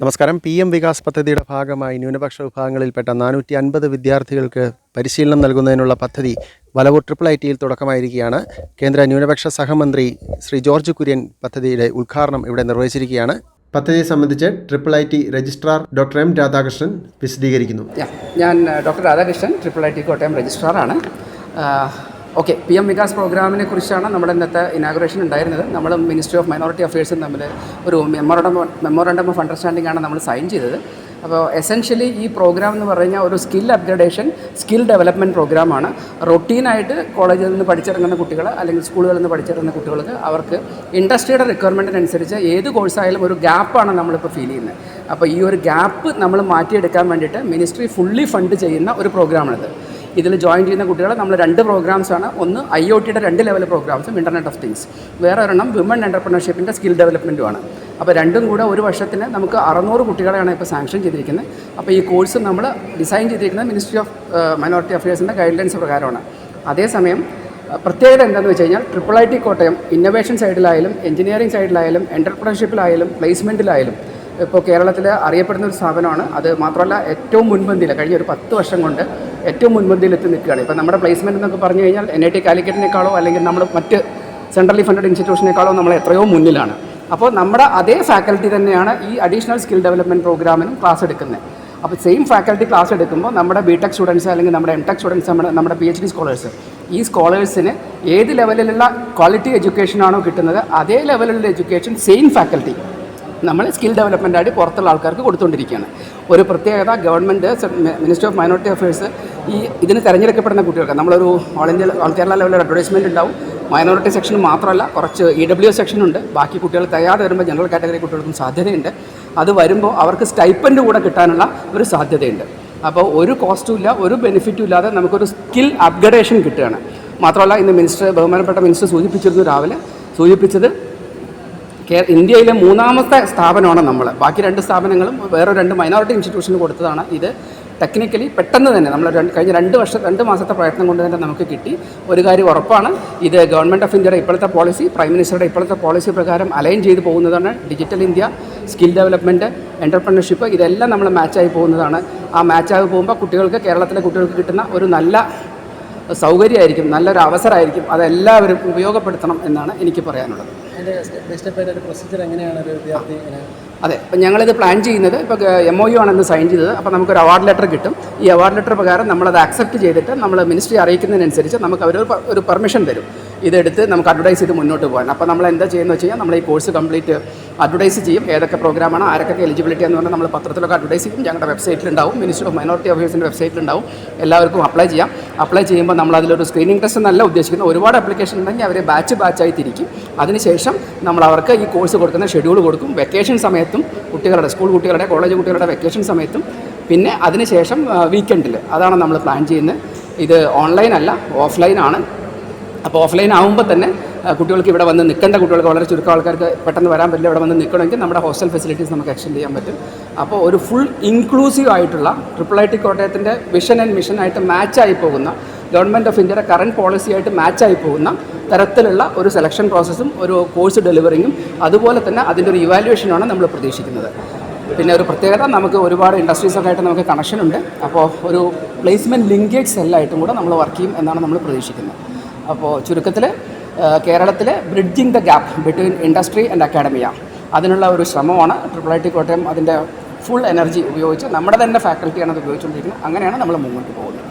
നമസ്കാരം. P M Vikas പദ്ധതിയുടെ ഭാഗമായി ന്യൂനപക്ഷ വിഭാഗങ്ങളിൽപ്പെട്ട നാനൂറ്റി അൻപത് വിദ്യാർത്ഥികൾക്ക് പരിശീലനം നൽകുന്നതിനുള്ള പദ്ധതി വലവൂർ ട്രിപ്പിൾ ഐ ടിയിൽ തുടക്കമായിരിക്കുകയാണ്. കേന്ദ്ര ന്യൂനപക്ഷ സഹമന്ത്രി ശ്രീ ജോർജ് കുര്യൻ പദ്ധതിയുടെ ഉദ്ഘാടനം ഇവിടെ നിർവഹിച്ചിരിക്കുകയാണ്. പദ്ധതിയെ സംബന്ധിച്ച് triple I T registrar doctor M Radhakrishnan വിശദീകരിക്കുന്നു. ഞാൻ doctor Radhakrishnan triple I T Kottayam രജിസ്ട്രാറാണ്. Okay P M Vikas പ്രോഗ്രാമിനെ കുറിച്ചാണ് നമ്മുടെ ഇന്നത്തെ ഇനാഗുറേഷൻ ഉണ്ടായിരുന്നത്. നമ്മൾ മിനിസ്ട്രി ഓഫ് മൈനോറിറ്റി അഫയേഴ്സും തമ്മിൽ ഒരു മെമ്മോറണ്ടം മെമ്മോറണ്ടം ഓഫ് അണ്ടർസ്റ്റാൻഡിംഗ് ആണ് നമ്മൾ സൈൻ ചെയ്തത്. അപ്പോൾ എസെൻഷ്യലി ഈ പ്രോഗ്രാം എന്ന് പറഞ്ഞാൽ ഒരു സ്കിൽ അപ്ഗ്രഡേഷൻ സ്കിൽ ഡെവലപ്മെന്റ് പ്രോഗ്രാമാണ് റൊട്ടീനായിട്ട് കോളേജിൽ നിന്ന് പഠിച്ചിറങ്ങുന്ന കുട്ടികൾ അല്ലെങ്കിൽ സ്കൂളുകളിൽ നിന്ന് പഠിച്ചിറങ്ങുന്ന കുട്ടികൾക്ക് അവർക്ക് ഇൻഡസ്ട്രിയുടെ റിക്വയർമെന്റിനനുസരിച്ച് ഏത് കോഴ്സായാലും ഒരു ഗ്യാപ്പാണ് നമ്മളിപ്പോൾ ഫീൽ ചെയ്യുന്നത് അപ്പോൾ ഈ ഒരു ഗ്യാപ്പ് നമ്മൾ മാറ്റിയെടുക്കാൻ വേണ്ടിയിട്ട് മിനിസ്ട്രി ഫുള്ളി ഫണ്ട് ചെയ്യുന്ന ഒരു പ്രോഗ്രാമാണിത് ഇതിൽ ജോയിൻ ചെയ്യുന്ന കുട്ടികളെ നമ്മൾ രണ്ട് പ്രോഗ്രാംസാണ് ഒന്ന് ഐ ഒ ടിയുടെ രണ്ട് ലെവൽ പ്രോഗ്രാംസും ഇന്റർനെറ്റ് ഓഫ് തിങ്സ് വേറെ ഒരെണ്ണം വിമൺ എന്റർപ്രണർഷിപ്പിന്റെ സ്കിൽ ഡെവലപ്മെന്റുമാണ് അപ്പോൾ രണ്ടും കൂടെ ഒരു വർഷത്തിന് നമുക്ക് അറുന്നൂറ് കുട്ടികളെയാണ് ഇപ്പോൾ സാങ്ഷൻ ചെയ്തിരിക്കുന്നത്. അപ്പോൾ ഈ കോഴ്സ് നമ്മൾ ഡിസൈൻ ചെയ്തിരിക്കുന്നത് മിനിസ്ട്രി ഓഫ് മൈനോറിറ്റി അഫയേഴ്സിന്റെ ഗൈഡ് ലൈൻസ് പ്രകാരമാണ്. അതേസമയം പ്രത്യേകത എന്താണെന്ന് വെച്ച് കഴിഞ്ഞാൽ triple I T Kottayam innovation സൈഡിലായാലും engineering സൈഡിലായാലും എന്റർപ്രണർഷിപ്പിലായാലും പ്ലേസ്മെന്റിലായാലും ഇപ്പോൾ കേരളത്തിൽ അറിയപ്പെടുന്ന ഒരു സ്ഥാപനമാണ്. അത് മാത്രമല്ല ഏറ്റവും മുൻപന്തിയിൽ കഴിഞ്ഞ ഒരു പത്ത് വർഷം കൊണ്ട് ഏറ്റവും മുൻപന്തിയിൽ എത്തി നിൽക്കുകയാണ്. ഇപ്പോൾ നമ്മുടെ പ്ലേസ്മെന്റ് എന്നൊക്കെ പറഞ്ഞു കഴിഞ്ഞാൽ എൻ ഐ ടി കാലിക്കറ്റിനേക്കാളോ അല്ലെങ്കിൽ നമ്മൾ മറ്റ് സെൻട്രലി ഫണ്ടഡ് ഇൻസ്റ്റിറ്റ്യൂഷനേക്കാളോ നമ്മൾ എത്രയോ മുന്നിലാണ്. അപ്പോൾ നമ്മുടെ അതേ ഫാക്കൽറ്റി തന്നെയാണ് ഈ അഡീഷണൽ സ്കിൽ ഡെവലപ്മെന്റ് പ്രോഗ്രാമിനും ക്ലാസ് എടുക്കുന്നത്. അപ്പോൾ സെയിം ഫാക്കൽറ്റി ക്ലാസ് എടുക്കുമ്പോൾ നമ്മുടെ ബി ടെക് സ്റ്റുഡൻസ് അല്ലെങ്കിൽ നമ്മുടെ എം ടെക് സ്റ്റുഡൻസ് നമ്മുടെ നമ്മുടെ പി എച്ച് ഡി സ്കോളേഴ്സ് ഈ സ്കോളേഴ്സിന് ഏത് ലെവലിലുള്ള ക്വാളിറ്റി എഡ്യൂക്കേഷനാണോ കിട്ടുന്നത് അതേ ലെവലിലുള്ള എഡ്യൂക്കേഷൻ സെയിം ഫാക്കൽറ്റി നമ്മൾ സ്കിൽ ഡെവലപ്മെന്റ് ആയിട്ട് പുറത്തുള്ള ആൾക്കാർക്ക് കൊടുത്തുകൊണ്ടിരിക്കുകയാണ് ഒരു പ്രത്യേകത government minister of minority affairs ഈ ഇതിന് തിരഞ്ഞെടുക്കപ്പെടുന്ന കുട്ടികൾക്ക് നമ്മളൊരു ഓൾ ഇന്ത്യ ഓൾ കേരള ലെവലിൽ അഡ്വർടൈസ്മെന്റ് ഉണ്ടാവും. മൈനോറിറ്റി സെക്ഷൻ മാത്രമല്ല കുറച്ച് ഇ ഡബ്ല്യു സെക്ഷൻ ഉണ്ട്. ബാക്കി കുട്ടികൾ തയ്യാറ് വരുമ്പോൾ ജനറൽ കാറ്റഗറി കുട്ടികൾക്കും സാധ്യതയുണ്ട്. അത് വരുമ്പോൾ അവർക്ക് സ്റ്റൈപ്പന്റ് കൂടെ കിട്ടാനുള്ള ഒരു സാധ്യതയുണ്ട്. അപ്പോൾ ഒരു കോസ്റ്റും ഇല്ല ഒരു ബെനിഫിറ്റും ഇല്ലാതെ നമുക്കൊരു സ്കിൽ അപ്ഗ്രഡേഷൻ കിട്ടുകയാണ്. മാത്രമല്ല ഇന്ന് മിനിസ്റ്റർ ബഹുമാനപ്പെട്ട മിനിസ്റ്റർ സൂചിപ്പിച്ചിരുന്നു രാവിലെ സൂചിപ്പിച്ചത് ഇന്ത്യയിലെ മൂന്നാമത്തെ സ്ഥാപനമാണ് നമ്മൾ ബാക്കി രണ്ട് സ്ഥാപനങ്ങളും വേറെ രണ്ട് മൈനോറിറ്റി ഇൻസ്റ്റിറ്റ്യൂഷന് കൊടുത്തതാണ് ഇത്. ടെക്നിക്കലി പെട്ടെന്ന് തന്നെ നമ്മൾ കഴിഞ്ഞ രണ്ട് വർഷം രണ്ട് മാസത്തെ പ്രയത്നം കൊണ്ട് തന്നെ നമുക്ക് കിട്ടി. ഒരു കാര്യം ഉറപ്പാണ് ഇത് ഗവൺമെന്റ് ഓഫ് ഇന്ത്യയുടെ ഇപ്പോഴത്തെ പോളിസി പ്രൈം മിനിസ്റ്ററുടെ ഇപ്പോഴത്തെ പോളിസി പ്രകാരം അലൈൻ ചെയ്ത് പോകുന്നതാണ് digital India skill development entrepreneurship ഇതെല്ലാം നമ്മൾ മാച്ചായി പോകുന്നതാണ്. ആ മാച്ചായി പോകുമ്പോൾ കുട്ടികൾക്ക് കേരളത്തിലെ കുട്ടികൾക്ക് കിട്ടുന്ന ഒരു നല്ല സൗകര്യമായിരിക്കും നല്ലൊരു അവസരമായിരിക്കും. അതെല്ലാവരും ഉപയോഗപ്പെടുത്തണം എന്നാണ് എനിക്ക് പറയാനുള്ളത്. അതെ അപ്പം ഞങ്ങളിത് പ്ലാൻ ചെയ്യുന്നത് ഇപ്പോൾ എം ഒ യു ആണെന്ന് സൈൻ ചെയ്തത്. അപ്പോൾ നമുക്കൊരു അവാർഡ് ലെറ്റർ കിട്ടും. ഈ അവാർഡ് ലെറ്റർ പ്രകാരം നമ്മളത് ആക്സെപ്റ്റ് ചെയ്തിട്ട് നമ്മൾ മിനിസ്ട്രി അറിയിക്കുന്നതിനനുസരിച്ച് നമുക്ക് അവർ ഒരു പെർമിഷൻ തരും. ഇതെടുത്ത് നമുക്ക് അഡ്വർടൈസ് ചെയ്ത് മുന്നോട്ട് പോകാൻ. അപ്പോൾ നമ്മൾ എന്താ ചെയ്യുന്നത് വെച്ച് കഴിഞ്ഞാൽ നമ്മൾ ഈ കോഴ്സ് കംപ്ലീറ്റ് അഡ്വർടൈസ് ചെയ്യും. ഏതൊക്കെ പ്രോഗ്രാമാണ് ആരൊക്കെ എലിജിബിലിറ്റി എന്ന് പറഞ്ഞാൽ നമ്മൾ പത്രത്തിലൊക്കെ അഡ്വർടൈസ് ചെയ്യും. ഞങ്ങളുടെ വെബ്സൈറ്റിലുണ്ടാവും മിനിസ്റ്റർ ഓഫ് മൈനോറിറ്റി അഫയേഴ്സിന്റെ വെബ്സൈറ്റിലുണ്ടാവും എല്ലാവർക്കും അപ്ലൈ ചെയ്യാം. അപ്ലൈ ചെയ്യുമ്പോൾ നമ്മൾ അതിലൊരു സ്ക്രീനിങ് ടെസ്റ്റ് എന്നല്ല ഉദ്ദേശിക്കുന്നത്. ഒരുപാട് അപ്ലിക്കേഷൻ ഉണ്ടെങ്കിൽ അവരെ ബാച്ച് ബാച്ചായി തിരിക്കും. അതിനുശേഷം നമ്മൾ അവർക്ക് ഈ കോഴ്സ് കൊടുക്കുന്ന ഷെഡ്യൂൾ കൊടുക്കും. വെക്കേഷൻ സമയത്തും കുട്ടികളുടെ സ്കൂൾ കുട്ടികളുടെ കോളേജ് കുട്ടികളുടെ വെക്കേഷൻ സമയത്തും. പിന്നെ അതിനുശേഷം വീക്കെൻഡിൽ അതാണ് നമ്മൾ പ്ലാൻ ചെയ്യുന്നത്. ഇത് ഓൺലൈൻ അല്ല ഓഫ്ലൈൻ ആണ്. അപ്പോൾ ഓഫ്ലൈൻ ആകുമ്പോൾ തന്നെ കുട്ടികൾക്ക് ഇവിടെ വന്ന് നിൽക്കേണ്ട കുട്ടികൾക്ക് വളരെ ചുരുക്കം ആൾക്കാർക്ക് പെട്ടെന്ന് വരാൻ പറ്റില്ല. ഇവിടെ വന്ന് നിൽക്കണമെങ്കിൽ നമ്മുടെ ഹോസ്റ്റൽ ഫെസിലിറ്റീസ് നമുക്ക് എക്സ്റ്റെൻഡ് ചെയ്യാൻ പറ്റും. അപ്പോൾ ഒരു ഫുൾ ഇൻക്ലൂസീവ് ആയിട്ടുള്ള ട്രിപ്പിൾ ഐ ടി കോട്ടയത്തിന്റെ വിഷൻ ആൻഡ് മിഷൻ ആയിട്ട് മാച്ചായി പോകുന്ന ഗവൺമെന്റ് ഓഫ് ഇന്ത്യയുടെ കറണ്ട് പോളിസി ആയിട്ട് മാച്ചായി പോകുന്ന തരത്തിലുള്ള ഒരു സെലക്ഷൻ പ്രോസസ്സും ഒരു കോഴ്സ് ഡെലിവറിങ്ങും അതുപോലെ തന്നെ അതിന്റെ ഒരു ഇവാലുവേഷനാണ് നമ്മൾ പ്രതീക്ഷിക്കുന്നത്. പിന്നെ ഒരു പ്രത്യേകത നമുക്ക് ഒരുപാട് ഇൻഡസ്ട്രീസൊക്കെ ആയിട്ട് നമുക്ക് കണക്ഷൻ ഉണ്ട്. അപ്പോൾ ഒരു പ്ലേസ്മെന്റ് ലിങ്കേജ് സെല്ലായിട്ടും കൂടെ നമ്മൾ വർക്ക് ചെയ്യും എന്നാണ് നമ്മൾ പ്രതീക്ഷിക്കുന്നത്. അപ്പോൾ ചുരുക്കത്തിൽ കേരളത്തിൽ bridging the gap between industry and academia അതിനുള്ള ഒരു ശ്രമമാണ് ട്രിപ്പിൾ ഐ ടി കോട്ടയം അതിന്റെ ഫുൾ എനർജി ഉപയോഗിച്ച് നമ്മുടെ തന്നെ ഫാക്കൽറ്റിയാണ് അത് ഉപയോഗിച്ചുകൊണ്ടിരിക്കുന്നത്. അങ്ങനെയാണ് നമ്മൾ മുന്നോട്ട് പോകുന്നത്.